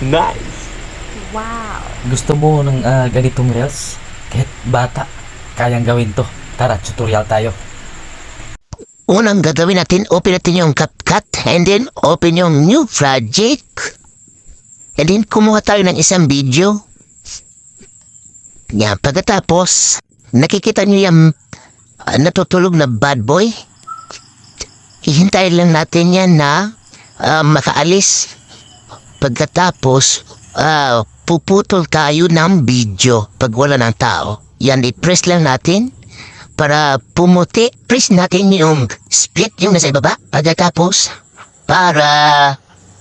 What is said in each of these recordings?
Nice! Wow. Gusto mo ng ah, ganitong reels? Kahit bata, kayang gawin to. Tara, tutorial tayo. Unang gagawin natin, open natin yung CapCut and then open yung new project. And then kumuha tayo ng isang video. Yan, pagkatapos, nakikita niyo yung ah, natutulog na bad boy? Hihintayin lang natin yan na ah, makaalis. Pagkatapos, ah, puputol tayo ng video pag wala ng tao. Yan, i-press lang natin para pumuti. Press natin yung split yung nasa ibaba. Pagkatapos, para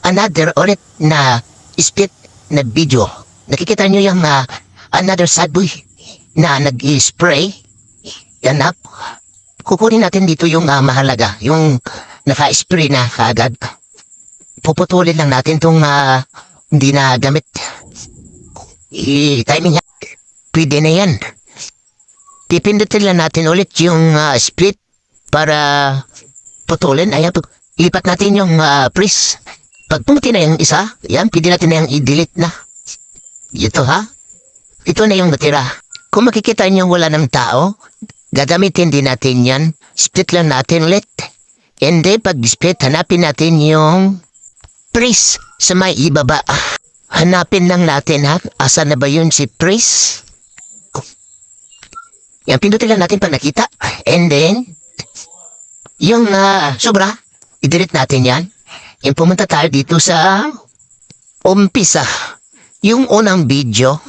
another ulit na split na video. Nakikita nyo yung ah, another sad na nag-spray. Yan up. Kukunin natin dito yung ah, mahalaga. Yung naka-spray na kaagad. Puputulin lang natin tong ah, hindi na gamit. I-timing yan. Pwede na yan. Pipindutin lang natin ulit yung ah, split para putulin. Ayan, ilipat natin yung uh, press. Pag pumuti na yung isa, yan, pwede natin na yung i-delete na. Ito ha. Ito na yung natira. Kung makikita niyo wala ng tao, gagamitin din natin yan. Split lang natin ulit. And then, pag split, hanapin natin yung press sa may ibaba. Hanapin lang natin ha. Asa na ba yun si press? Yan, pindutin lang natin pag nakita. And then, yung ah, sobra, i-delete natin yan. Yan, pumunta tayo dito sa umpisa. Yung unang video,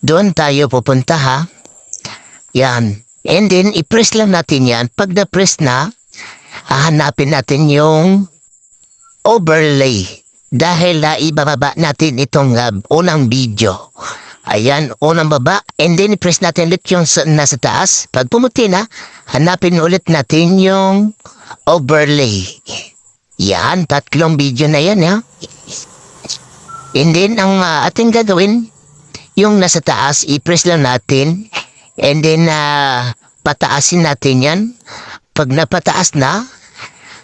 doon tayo pupunta ha. Yan. And then, i-press lang natin yan. Pag na-press na, hahanapin natin yung overlay. Dahil na ibababa natin itong ah, unang video. Ayan, unang baba. And then, i-press natin ulit yung sa, nasa taas. Pag pumuti na, hanapin ulit natin yung overlay. Yan, tatlong video na yan, ha? And then, ang ah, ating gagawin, yung nasa taas, i-press lang natin. And then, ah, pataasin natin yan. Pag napataas na,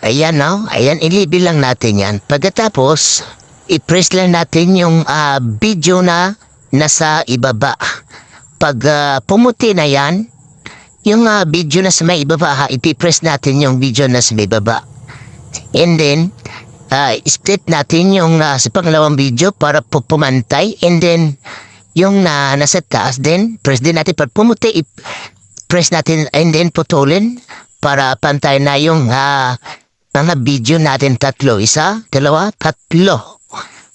ayan, no? Ayan, ilibig lang natin yan. Pagkatapos, i-press lang natin yung ah, video na nasa ibaba. Pag ah, pumuti na yan, yung ah, video na sa may ibaba, ha, ipipress natin yung video na sa may ibaba. And then, ah, split natin yung ah, sa pangalawang video para pu- pumantay. And then, yung na nasa taas din, press din natin pag pumuti, i- press natin and then putulin para pantay na yung ah, mga video natin tatlo. Isa, dalawa, tatlo.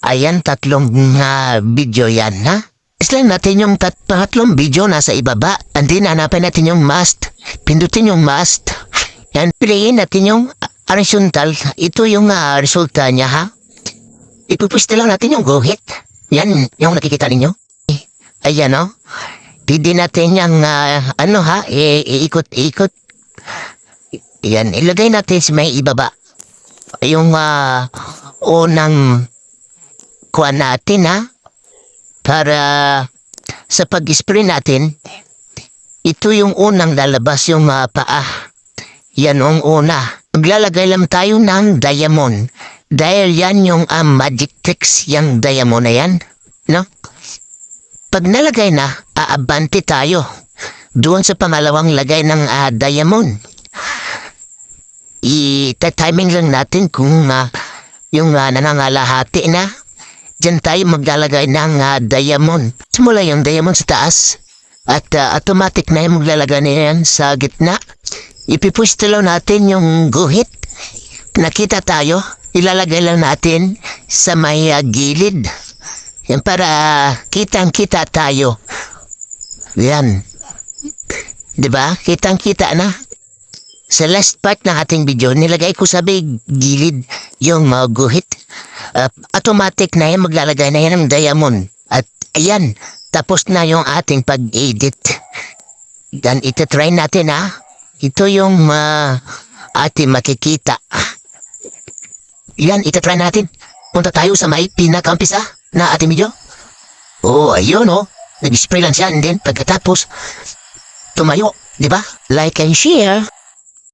Ayan, tatlong ah, video yan, ha? Islang natin yung tat tatlong video nasa ibaba. And then, hanapin natin yung must. Pindutin yung must. Yan, piliin natin yung horizontal. Ito yung ah, resulta niya, ha? Ipupwiste lang natin yung guhit. Yan, yung nakikita ninyo. Ayan, no? Pwede natin yung, ah, ano ha, iikot-ikot. Yan, ilagay natin sa may ibaba. Yung ah, unang kuha natin, ha? Para sa pag-spray natin, ito yung unang lalabas yung mga paa. Yan ang una. Maglalagay lang tayo ng diamond. Dahil yan yung ah, magic tricks, yung diamond na yan. No? Pag nalagay na, aabante tayo. Doon sa pamalawang lagay ng ah, diamond. I-timing lang natin kung ah, yung uh, nanangalahati na. Diyan tayo maglalagay ng ah, diamond. Simula yung diamond sa taas. At ah, automatic na yung maglalagay na yan sa gitna. Ipipwesto lang natin yung guhit. Nakita tayo. Ilalagay lang natin sa may ah, gilid. Yan para ah, kitang-kita tayo. Yan. 'Di ba? Kitang-kita na. Sa last part ng ating video, nilagay ko sa big gilid yung mga guhit. Uh, automatic na yan, maglalagay na yan ng diamond. At ayan, tapos na yung ating pag-edit. Dan itatry natin ha. Ito yung uh, ating makikita. Yan, itatry natin. Punta tayo sa may pinakampisa na ating video. Oh, ayun oh. Nag-spray lang siya and then pagkatapos tumayo, di ba? Like and share.